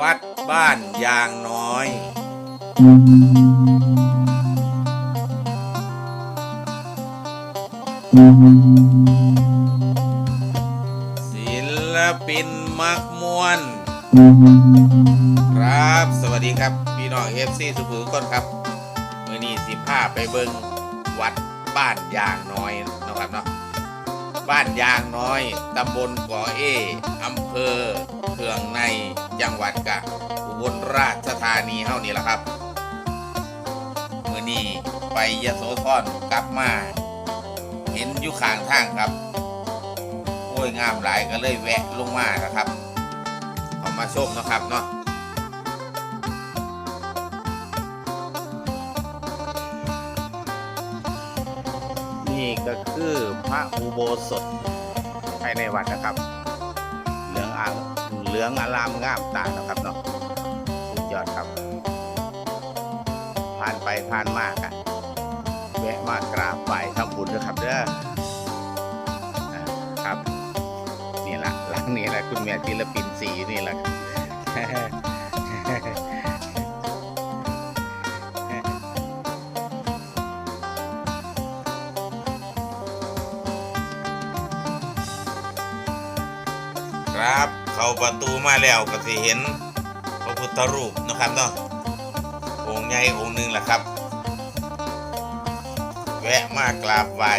วัดบ้านยางน้อย ศิลปินมักมวน ครับ สวัสดีครับ พี่น้องเอฟซีสุภูคนครับมือนี้สิพาไปเบิงวัดบ้านยางน้อยนะครับเนาะบ้านยางน้อย ตำบลก่อเออำเภอเคืองใน จังหวัดกะอุบลราชธานีเฮานี่แหละครับมือนี้ไปยโสธรกลับมา เห็นอยู่ข้างทางครับโอ้ยงามหลายก็เลยแวะลงมานะครับเอามาชมนะครับเนาะนี่ก็คือพระอุโบสถภายในวัดนะครับ เหลืองอ่าง ลืองอารามงามตานะครับเนาะสุดยอดครับ ผ่านไปผ่านมากอะแวะมากราบไหว้ทำบุญนะครับเด้อครับนี่แหละหลังนี้แหละคุณแม่ศิลปินสีนี่แหละครับ เข้าประตูมาแล้วก็สิเห็นพระพุทธรูปนะครับเนาะองค์ใหญ่องค์หนึ่งแหละครับ แวะมากราบไหว้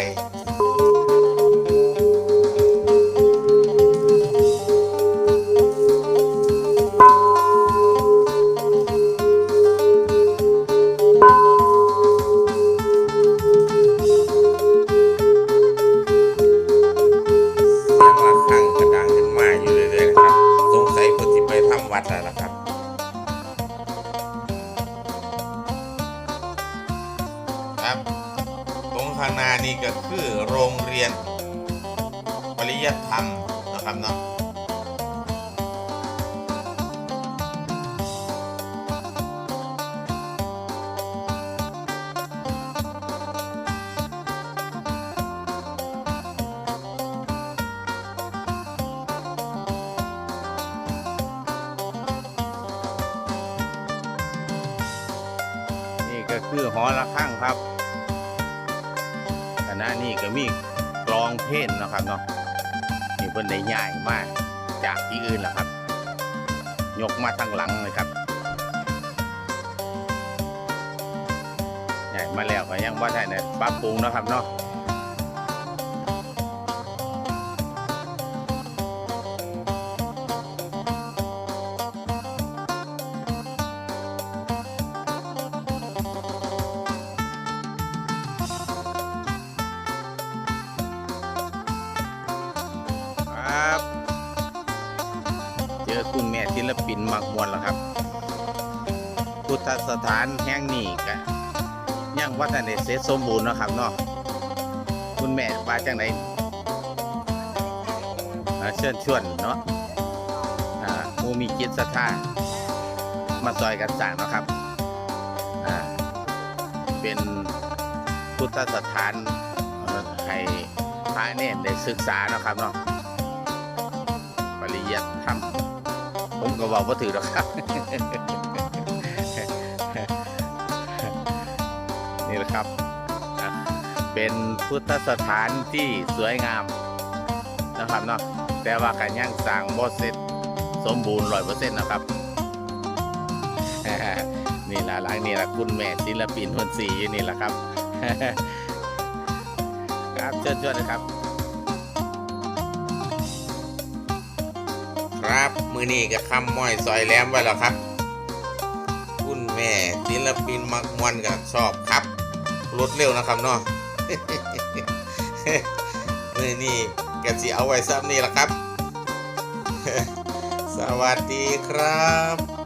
วัดแล้วล่ะครับครับ ตรงข้างหน้านี่ก็คือโรงเรียนปริยัติธรรมนะครับเนาะ ก็คือหอระฆังครับคณะนี้ก็มีกลองเพลนนะครับเนาะนี่เพิ่นได้ย้ายมากจากที่อื่นแหละครับ ยกมาทางหลังเลยครับใหญ่มาแล้วก็ยังว่าได้เนี่ยปรับปรุงนะครับเนาะ คุณแม่ศิลปินมักมวนแล้วครับ พุทธสถานแห่งนี้ก็ยังว่าแต่ในเสร็จสมบูรณ์นะครับเนาะคุณแม่ว่าจังไหนเชิญชวนเนาะมูมีจิตศรัทธามาซอยกันสร้างนะครับ เป็นพุทธสถานให้พระเนตรได้ศึกษานะครับเนาะปริยัติธรรม ผมก็บอกว่าถือหรอกครับ นี่แหละครับ เป็นพุทธสถานที่สวยงามนะครับเนาะแต่ว่าการย่างสร้างบ่เสร็จสมบูรณ์ร้อยเปอร์เซ็นต์นะครับ นี่ละหลังนี่ละคุณแม่ศิลปินคนสีนี่แหละครับ ครับเชิญชวนนะครับ ครับ มือนี้ก็คำม้อยซอยแหลมไว้แล้วครับ คุณแม่ศิลปินมักมวนก็ชอบครับรถเร็วนะครับเนาะมือนี้ก็สิเอาไว้ซ้ำนี่แหละครับ สวัสดีครับ